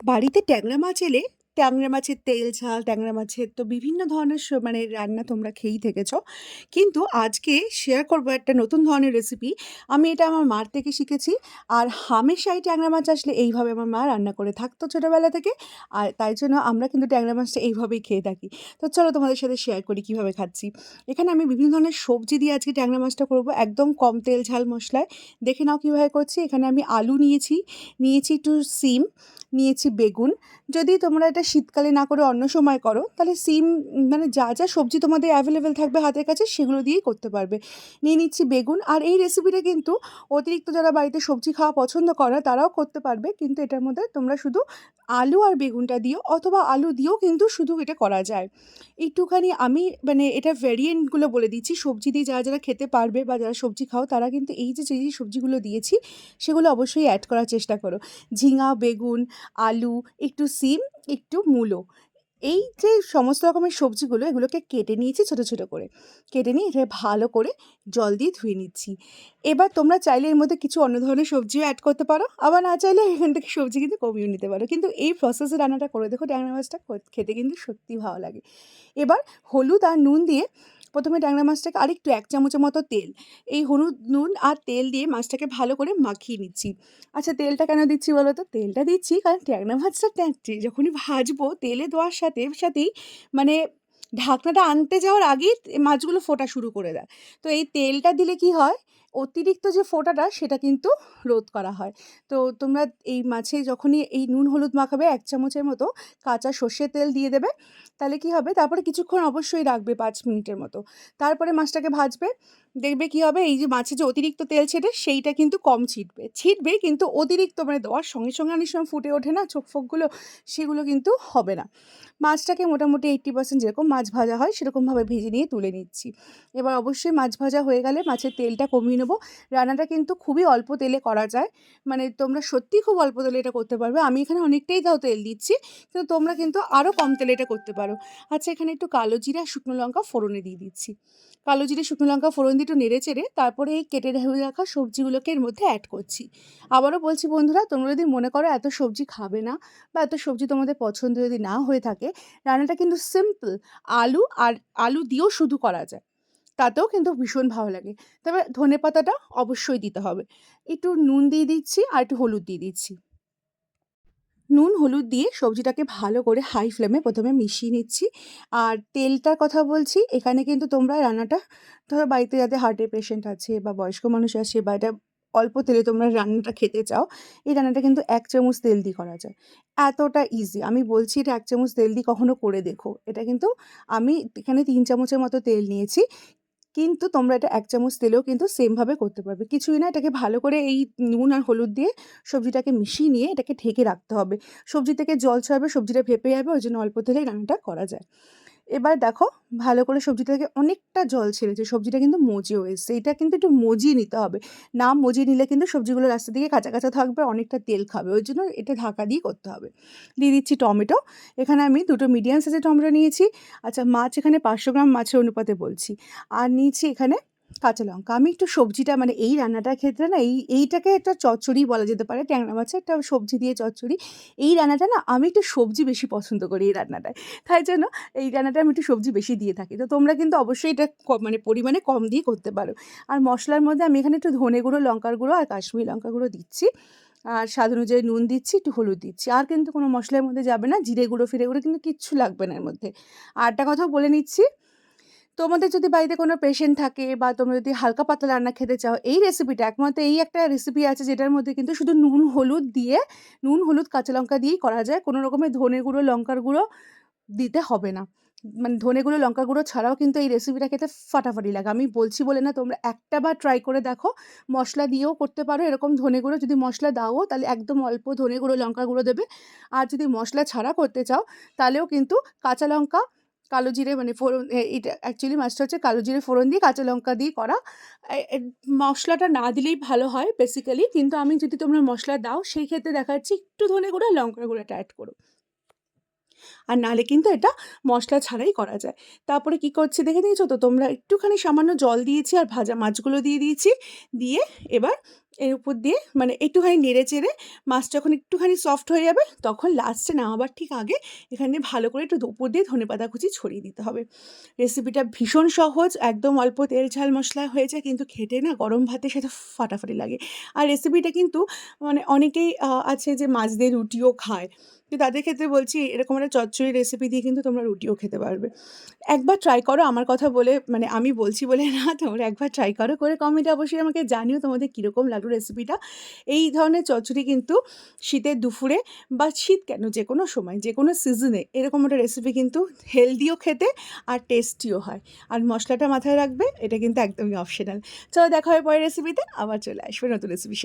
বাড়িতে ট্যাংরা মাছ এলে ট্যাংরা মাছের তেল, ঝাল, ট্যাংরা মাছের তো বিভিন্ন ধরনের মানে রান্না তোমরা খেয়েই থেকেছো। কিন্তু আজকে শেয়ার করব একটা নতুন ধরনের রেসিপি আমি এটা আমার মার থেকে শিখেছি। আর হামেশাই ট্যাংরা মাছ আসলে এইভাবে আমার মা রান্না করে থাকতো ছোটোবেলা থেকে। আর তাই জন্য আমরা কিন্তু ট্যাংরা মাছটা এইভাবেই খেয়ে থাকি। তো চলো তোমাদের সাথে শেয়ার করি কীভাবে খাচ্ছি। এখানে আমি বিভিন্ন ধরনের সবজি দিয়ে আজকে ট্যাংরা মাছটা করব। একদম কম তেল, ঝাল, মশলায়। দেখে নাও কীভাবে করছি। এখানে আমি আলু নিয়েছি। নিয়েছি একটু সিম, নিয়েছি বেগুন। যদি তোমরা এটা শীতকালে না করে অন্য সময় করো, তাহলে সিম মানে যা যা সবজি তোমাদের অ্যাভেলেবেল থাকবে হাতের কাছে সেগুলো দিয়েই করতে পারবে। নিয়ে নিচ্ছি বেগুন, আর এই রেসিপিটা কিন্তু অতিরিক্ত যারা বাড়িতে সবজি খাওয়া পছন্দ করে তারাও করতে পারবে, কিন্তু এটার মধ্যে তোমরা শুধু আলু আর বেগুনটা দিও, অথবা আলু দিয়েও কিন্তু শুধু এটা করা যায়। একটুখানি আমি মানে এটা ভ্যারিয়েন্টগুলো বলে দিচ্ছি, সবজি দিয়ে যারা যারা খেতে পারবে বা যারা সবজি খাও, তারা কিন্তু এই যে যে সবজিগুলো দিয়েছি, সেগুলো অবশ্যই অ্যাড করার চেষ্টা করো। ঝিঙা, বেগুন, আলু, একটু সিম একটু মূলো। এই যে সমস্ত রকমের সবজিগুলো, এগুলোকে কেটে নিয়েছি ছোটো ছোটো করে। কেটে নিয়ে এটা ভালো করে জল দিয়ে ধুয়ে নিচ্ছি। এবার তোমরা চাইলে এর মধ্যে কিছু অন্য ধরনের সবজিও অ্যাড করতে পারো। আবার না চাইলে এখান থেকে সবজি কিন্তু কমিয়ে নিতে পারো। কিন্তু এই প্রসেসে রান্নাটা করে দেখো, ট্যাংরা মাছটা খেতে কিন্তু সত্যি ভালো লাগে। এবার হলুদ আর নুন দিয়ে প্রথমে ট্যাংরা মাছটাকে আরেকটু এক চামচের মতো তেল, এই হলুদ, নুন আর তেল দিয়ে মাছটাকে ভালো করে মাখিয়ে নিচ্ছি। আচ্ছা তেলটা কেন দিচ্ছি বলো তো তেলটা দিচ্ছি কারণ ট্যাংরা মাছটা ট্যাঁকছি যখনই ভাজবো, তেলে দেওয়ার সাথে সাথেই মানে ঢাকনাটা আনতে যাওয়ার আগেই মাছগুলো ফোটা শুরু করে দেয়। তো এই তেলটা দিলে কি হয়? অতিরিক্ত যে ফোটাটা, সেটা কিন্তু রোধ করা হয়। তো তোমরা এই মাছে যখনই এই নুন হলুদ মাখাবে এক চামচের মতো কাঁচা সর্ষের তেল দিয়ে দেবে, তাহলে কি হবে? তারপরে কিছুক্ষণ অবশ্যই রাখবে পাঁচ মিনিটের মতো। তারপরে মাছটাকে ভাজবে, দেখবে কি হবে? এই যে মাছে যে অতিরিক্ত তেল ছেটে, সেইটা কিন্তু কম ছিটবে। ছিটবে কিন্তু অতিরিক্ত মানে দেওয়ার সঙ্গে সঙ্গে অনেক সময় ফুটে ওঠে না, চোখ ফোকগুলো, সেগুলো কিন্তু হবে না। মাছটাকে মোটামুটি এইট্টি পার্সেন্ট যেরকম মাছ ভাজা হয়, সেরকমভাবে ভেজে নিয়ে তুলে নিচ্ছি। এবার অবশ্যই মাছ ভাজা হয়ে গেলে মাছের তেলটা কমিয়ে নেব। রান্নাটা কিন্তু খুবই অল্প তেলে করা যায়। মানে তোমরা সত্যিই খুব অল্প তেলে এটা করতে পারবে। আমি এখানে অনেকটাই তাও তেল দিচ্ছি, কিন্তু তোমরা কিন্তু আরও কম তেলে এটা করতে পারো। আচ্ছা এখানে একটু কালো জিরা, শুকনো লঙ্কা, ফোড়নে দিয়ে দিচ্ছি। কালো জিরে, শুকনো লঙ্কা, ফোড়ন দিয়ে একটু নেড়ে চেড়ে তারপরে এই কেটে ধুয়ে রাখা সবজিগুলোকে এর মধ্যে অ্যাড করছি। আবারও বলছি বন্ধুরা, তোমরা যদি মনে করো এত সবজি খাবে না বা এত সবজি তোমাদের পছন্দ যদি না হয়ে থাকে, রান্নাটা কিন্তু সিম্পল আলু আর আলু দিয়েও শুধু করা যায়। তাতেও কিন্তু ভীষণ ভালো লাগে। তবে ধনে পাতাটা অবশ্যই দিতে হবে। একটু নুন দিয়ে দিচ্ছি আর একটু হলুদ দিয়ে দিচ্ছি। নুন, হলুদ দিয়ে সবজিটাকে ভালো করে হাই ফ্লেমে প্রথমে মিশিয়ে নিচ্ছি। আর তেলটার কথা বলছি, এখানে কিন্তু তোমরা রান্নাটা ধরো বাড়িতে যাদের হার্টের পেশেন্ট আছে বা বয়স্ক মানুষ আছে বা এটা অল্প তেলে তোমরা রান্নাটা খেতে চাও, এই রান্নাটা কিন্তু এক চামচ তেল দিয়ে করা যায়। এতটা ইজি আমি বলছি এটা এক চামচ তেল দিয়ে কখনো করে দেখো। এটা কিন্তু আমি এখানে তিন চামচের মতো তেল নিয়েছি। কিন্তু তোমরা এটা এক চামচ তেলেও কিন্তু সেমভাবে করতে পারবে। কিছুই না, এটাকে ভালো করে এই নুন আর হলুদ দিয়ে সবজিটাকে মিশিয়ে নিয়ে এটাকে ঢেকে রাখতে হবে। সবজি থেকে জল ছাড়বে, সবজিটা ভেপে যাবে, ওই জন্য অল্প তেলেই রান্নাটা করা যায়। এবার দেখো ভালো করে সবজিটা থেকে অনেকটা জল ছেড়েছে সবজিটা কিন্তু মজেও এসছে এটা কিন্তু একটু মজিয়ে নিতে হবে। না মজিয়ে নিলে কিন্তু সবজিগুলো রাস্তা দিকে কাঁচা কাঁচা থাকবে, অনেকটা তেল খাবে। ওই জন্য এটা ঢাকা দিয়ে করতে হবে। দিয়ে দিচ্ছি টমেটো। এখানে আমি দুটো মিডিয়াম সাইজের টমেটো নিয়েছি। আচ্ছা মাছ এখানে পাঁচশো গ্রাম মাছের অনুপাতে বলছি। আর নিয়েছি এখানে কাঁচা লঙ্কা আমি একটু সবজিটা মানে এই রান্নাটার ক্ষেত্রে না, এই, এইটাকে একটা চচ্চড়ি বলা যেতে পারে, ট্যাংরা মাছের একটা সবজি দিয়ে চচ্চড়ি। এই রান্নাটা না, আমি একটু সবজি বেশি পছন্দ করি এই রান্নাটায়। তাই জন্য এই রান্নাটা আমি একটু সবজি বেশি দিয়ে থাকি। তো তোমরা কিন্তু অবশ্যই এটা মানে পরিমাণে কম দিয়ে করতে পারো। আর মশলার মধ্যে আমি এখানে একটু ধনে গুঁড়ো, লঙ্কার গুঁড়ো আর কাশ্মীরি লঙ্কা গুঁড়ো দিচ্ছি। আর স্বাদ অনুযায়ী নুন দিচ্ছি, একটু হলুদ দিচ্ছি। আর কিন্তু কোনো মশলার মধ্যে যাবে না, জিরে গুঁড়ো, ফিরে গুঁড়ো কিন্তু কিচ্ছু লাগবে না এর মধ্যে। আর একটা কথাও বলে নিচ্ছি তোমাদের যদি বাড়িতে কোনো পেশেন্ট থাকে বা তোমরা যদি হালকা পাতলা রান্না খেতে চাও, এই রেসিপিটা একমাত্র এই একটা রেসিপি আছে যেটার মধ্যে কিন্তু শুধু নুন, হলুদ দিয়ে, নুন, হলুদ, কাঁচা লঙ্কা দিয়েই করা যায়। কোনো রকমের ধনে গুঁড়ো, লঙ্কার গুঁড়ো দিতে হবে না। মানে ধনে গুঁড়ো, লঙ্কা গুঁড়ো ছাড়াও কিন্তু এই রেসিপিটা খেতে ফাটাফাটি লাগে। আমি বলছি বলে না, তোমরা একটা বার ট্রাই করে দেখো। মশলা দিয়েও করতে পারো। এরকম ধনে গুঁড়ো যদি মশলা দাও, তাহলে একদম অল্প ধনে গুঁড়ো, লঙ্কা গুঁড়ো দেবে। আর যদি মশলা ছাড়া করতে চাও, তাহলেও কিন্তু কাঁচা লঙ্কা কালো জিরে মানে ফোড়ন এটা অ্যাকচুয়ালি মাছটা হচ্ছে কালো জিরে ফোড়ন দিয়ে কাঁচা লঙ্কা দিয়ে করা। মশলাটা না দিলেই ভালো হয় বেসিক্যালি কিন্তু আমি যদি তোমরা মশলা দাও সেই ক্ষেত্রে দেখা যাচ্ছে একটু ধনে গুঁড়া, লঙ্কার গুঁড়াটা অ্যাড করো। আর নাহলে কিন্তু এটা মশলা ছাড়াই করা যায়। তারপরে কি করছি দেখে নিয়েছো তো? তোমরা একটুখানি সামান্য জল দিয়েছি আর ভাজা মাছগুলো দিয়ে দিয়েছি। দিয়ে এবার এর উপর দিয়ে মানে একটুখানি নেড়ে চেড়ে মাছ যখন একটুখানি সফট হয়ে যাবে, তখন লাস্টে নামাবার ঠিক আগে এখানে ভালো করে একটু উপর দিয়ে ধনেপাতা কুচি ছড়িয়ে দিতে হবে। রেসিপিটা ভীষণ সহজ, একদম অল্প তেল ঝাল মশলা হয়েছে কিন্তু খেতে না গরম ভাতের সাথে ফাটাফাটি লাগে। আর রেসিপিটা কিন্তু মানে অনেকেই আছে যে মাছ দিয়ে রুটিও খায়। তো তাদের ক্ষেত্রে বলছি এরকম একটা চচ্চড়ি রেসিপি দিয়ে কিন্তু তোমরা রুটিও খেতে পারবে। একবার ট্রাই করো, আমার কথা বলে মানে আমি বলছি বলে না, তোমরা একবার ট্রাই করো, করে কমেন্টে অবশ্যই আমাকে জানিও তোমাদের কীরকম লাগল রেসিপিটা এই ধরনের চচ্চড়ি কিন্তু শীতের দুপুরে বা শীত কেন যে কোনো সময় যে কোনো সিজনে এরকম একটা রেসিপি কিন্তু হেলদিও খেতে আর টেস্টিও হয়। আর মশলাটা মাথায় রাখবে, এটা কিন্তু একদমই অপশনাল চলো দেখা হয় পরে রেসিপিতে আবার চলে আসবে নতুন রেসিপি